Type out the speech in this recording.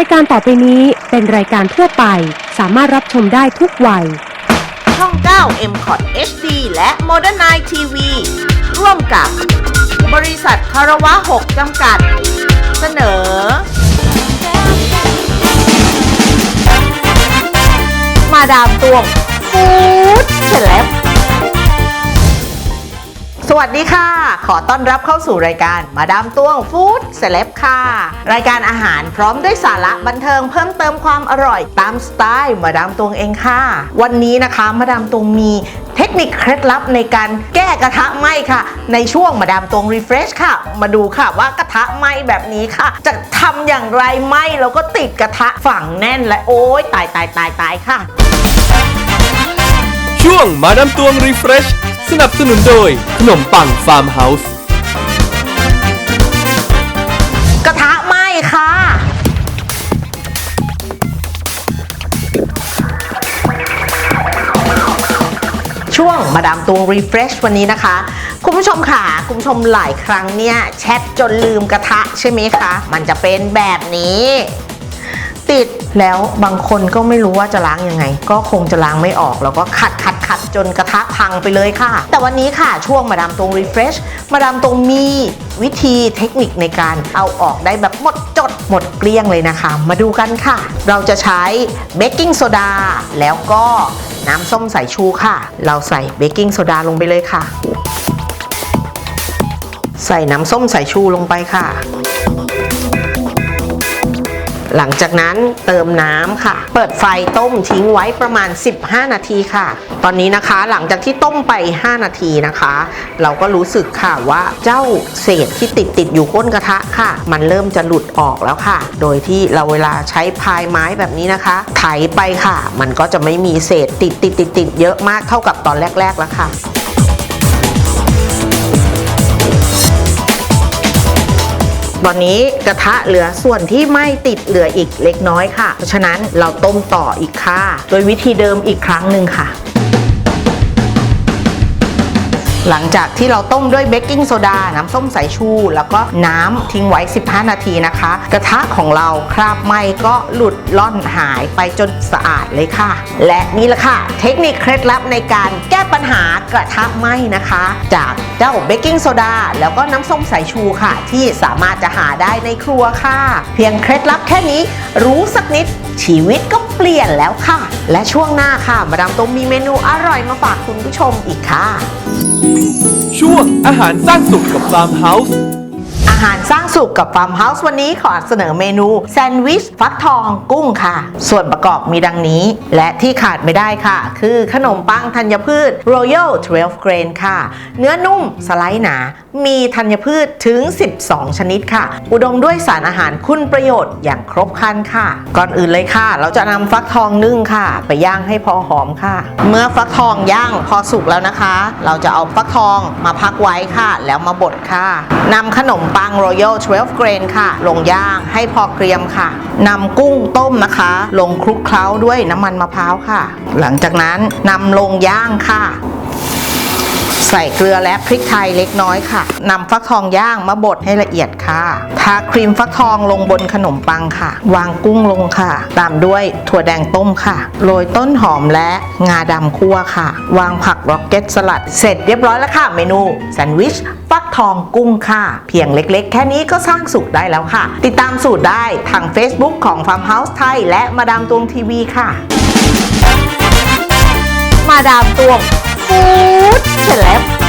ายการต่อไปนี้เป็นรายการทั่วไป สามารถรับชมได้ทุกวัย ช่อง 9 m c o t HD และ Modern Night TV ร่วมกับ บริษัทคารวะ 6 จำกัด เสนอ มาดามตวงฟู้ดเซเลบสวัสดีค่ะ ขอต้อนรับเข้าสู่รายการมาดามตวงฟู้ดเซเลบค่ะ รายการอาหารพร้อมด้วยสาระบันเทิงเพิ่มเติมความอร่อยตามสไตล์มาดามตวงเองค่ะ วันนี้นะคะมาดามตวงมีเทคนิคเคล็ดลับในการแก้กระทะไหม้ค่ะ ในช่วงมาดามตวงรีเฟรชค่ะ มาดูค่ะว่ากระทะไหม้แบบนี้ค่ะ จะทำอย่างไรไหม้แล้วก็ติดกระทะฝังแน่นและโอ๊ยตายตายตายตายค่ะ ช่วงมาดามตวงรีเฟรช สนับสนุนโดย ขนมปังฟาร์มเฮาส์ กระทะไหม้ค่ะ ช่วงมาดามตวงรีเฟรชวันนี้นะคะ คุณผู้ชมค่ะ คุณผู้ชมหลายครั้งเนี่ย แชทจนลืมกระทะใช่ไหมคะ มันจะเป็นแบบนี้ ติด แล้วบางคนก็ไม่รู้ว่าจะล้างยังไง ก็คงจะล้างไม่ออก แล้วก็ขัดขัดขัดจนกระทะพังไปเลยค่ะ แต่วันนี้ค่ะช่วงมาดามตรงรีเฟรชมาดามตรงมีวิธีเทคนิคในการเอาออกได้แบบหมดจดหมดเกลี้ยงเลยนะคะ มาดูกันค่ะ เราจะใช้เบกกิ้งโซดาแล้วก็น้ำส้มสายชูค่ะ เราใส่เบกกิ้งโซดาลงไปเลยค่ะ ใส่น้ำส้มสายชูลงไปค่ะ หลังจากนั้นเติมน้ำค่ะ เปิดไฟต้มทิ้งไว้ประมาณ 15 นาทีค่ะ ตอนนี้นะคะหลังจากที่ต้มไป 5 นาทีนะคะ เราก็รู้สึกค่ะว่าเจ้าเศษที่ติดติดอยู่ก้นกระทะค่ะ มันเริ่มจะหลุดออกแล้วค่ะ โดยที่เราเวลาใช้พายไม้แบบนี้นะคะ ไถไปค่ะ มันก็จะไม่มีเศษติดติดติดติดเยอะมากเท่ากับตอนแรกๆแล้วค่ะ ตอนนี้กระทะเหลือส่วนที่ไม่ติดเหลืออีกเล็กน้อยค่ะ เพราะฉะนั้นเราต้มต่ออีกค่ะ โดยวิธีเดิมอีกครั้งหนึ่งค่ะ หลังจากที่เราต้มด้วยเบกกิ้งโซดา น้ำส้มสายชู แล้วก็น้ำทิ้งไว้ 15 นาทีนะคะ กระทะของเราคราบไหมก็หลุดล่อนหายไปจนสะอาดเลยค่ะ และนี่แหละค่ะ เทคนิคเคล็ดลับในการแก้ปัญหากระทะไหมนะคะ จากเจ้าเบกกิ้งโซดาแล้วก็น้ำส้มสายชูค่ะ ที่สามารถจะหาได้ในครัวค่ะ เพียงเคล็ดลับแค่นี้รู้สักนิดชีวิตก็เปลี่ยนแล้วค่ะ และช่วงหน้าค่ะ มาดามตรงมีเมนูอร่อยมาฝากคุณผู้ชมอีกค่ะ ช่วงอาหารสร้างสุขกับฟาร์มเฮาส์อาหารสร้าง สุขกับฟาร์มเฮาส์วันนี้ขอเสนอเมนูแซนด์วิชฟักทองกุ้งค่ะ ส่วนประกอบมีดังนี้ และที่ขาดไม่ได้ค่ะ คือขนมปังธัญพืช Royal 12 Grain ค่ะ เนื้อนุ่มสไลด์หนา มีธัญพืชถึง 12 ชนิดค่ะ อุดมด้วยสารอาหารคุณประโยชน์อย่างครบครันค่ะ ก่อนอื่นเลยค่ะ เราจะนำฟักทองนึ่งค่ะ ไปย่างให้พอหอมค่ะ เมื่อฟักทองย่างพอสุกแล้วนะคะ เราจะเอาฟักทองมาพักไว้ค่ะ แล้วมาบดค่ะนำขนมปัง Royal 12 Grain ค่ะ ลงย่างให้พอเกรียมค่ะนำกุ้งต้มนะคะ ลงคลุกเคล้าด้วยน้ำมันมะพร้าวค่ะ หลังจากนั้นนำลงย่างค่ะ ใส่เกลือและพริกไทยเล็กน้อยค่ะนำฟักทองย่างมาบดให้ละเอียดค่ะทาครีมฟักทองลงบนขนมปังค่ะ วางกุ้งลงค่ะ ตามด้วยถั่วแดงต้มค่ะ โรยต้นหอมและงาดำคั่วค่ะ วางผักร็อกเก็ตสลัด เสร็จเรียบร้อยแล้วค่ะ เมนูแซนด์วิชฟักทองกุ้งค่ะ เพียงเล็กๆ แค่นี้ก็สร้างสุขได้แล้วค่ะ ติดตามสูตรได้ทาง Facebook ของ Farmhouse ไทย และมาดามตวงทีวีค่ะ มาดามตวง ฟู้ดเฉลบ